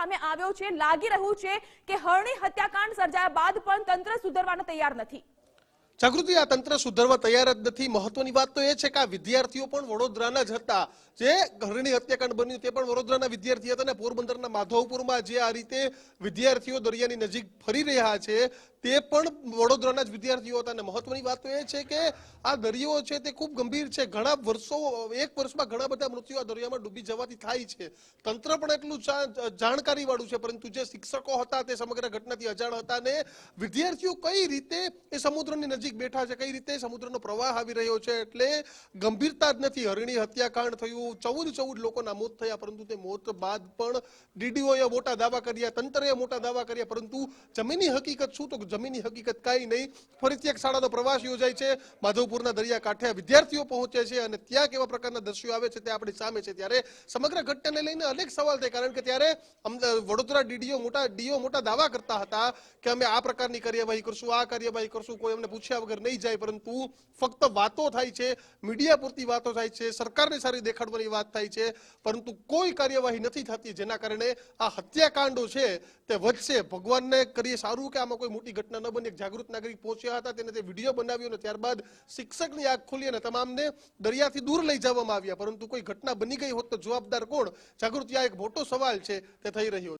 સામે આવ્યો છે. લાગી રહ્યું છે કે હરણી હત્યાકાંડ સર્જાયા બાદ પણ તંત્ર સુધરવાના તૈયાર નથી. જાગૃતિ આ તંત્ર સુધરવા તૈયાર જ નથી. મહત્વની વાત તો એ છે કે આ વિદ્યાર્થીઓ પણ વડોદરાના જ હતા. જે ઘરની હત્યાકાંડ બન્યું તે પણ વડોદરાના વિદ્યાર્થી હતા અને પોરબંદરના માધવપુરમાં જે આ રીતે વિદ્યાર્થીઓ દરિયાની નજીક ફરી રહ્યા છે તે પણ વડોદરાના જ વિદ્યાર્થીઓ હતા. અને મહત્વની વાત તો એ છે કે આ દરિયો છે તે ખૂબ ગંભીર છે. ઘણા વર્ષો, એક વર્ષમાં ઘણા બધા મૃત્યુ આ દરિયામાં ડૂબી જવાથી થાય છે. તંત્ર પણ એટલું જાણકારી વાળું છે, પરંતુ જે શિક્ષકો હતા તે સમગ્ર ઘટનાથી અજાણ હતા ને વિદ્યાર્થીઓ કઈ રીતે એ સમુદ્રની નજીક બેઠા છે. કઈ રીતે સમુદ્રનો પ્રવાહ આવી રહ્યો છે એટલે ગંભીરતા જ નથી. હરણી હત્યાકાંડ થયું, ચૌદ ચૌદ લોકોના મોત થયા, પરંતુ તે મોત બાદ પણ ડીડીઓએ મોટા દાવા કર્યા, તંત્રએ મોટા દાવા કર્યા, પરંતુ જમીની હકીકત શું? તો જમીની હકીકત કાંઈ નહીં. ફરીથી એક શાળાનો પ્રવાસ યોજાય છે. માધવપુરના દરિયા કાંઠે વિદ્યાર્થીઓ પહોંચે છે અને ત્યાં કેવા પ્રકારના દ્રશ્યો આવે છે તે આપણી સામે છે. ત્યારે સમગ્ર ઘટનાને લઈને અનેક સવાલ થાય, કારણ કે ત્યારે વડોદરા ડીડીઓ મોટા, ડીઓ મોટા દાવા કરતા હતા કે અમે આ પ્રકારની કાર્યવાહી કરશું, આ કાર્યવાહી કરશું, કોઈ અમને પૂછ્યા વગર નહીં જાય, પરંતુ ફક્ત વાતો થાય છે, મીડિયા પૂરતી વાતો થાય છે, સરકારને સારી દેખાડવાની વાત થાય છે, પરંતુ કોઈ કાર્યવાહી નથી થતી જેના કારણે આ હત્યાકાંડો છે તે વધશે. ભગવાનને કરીએ સારું કે આમાં કોઈ મોટી ઘટના ન બની? એક જાગૃત નાગરિક પહોંચ્યા હતા, તેને તે વીડિયો બનાવ્યો અને ત્યારબાદ શિક્ષકની આંખ ખુલી અને તમામને દરિયાથી દૂર લઈ જવામાં આવ્યા. પરંતુ કોઈ ઘટના બની ગઈ હોત તો જવાબદાર કોણ? જાગૃતિ, આ એક મોટો સવાલ છે, તે થઈ રહ્યો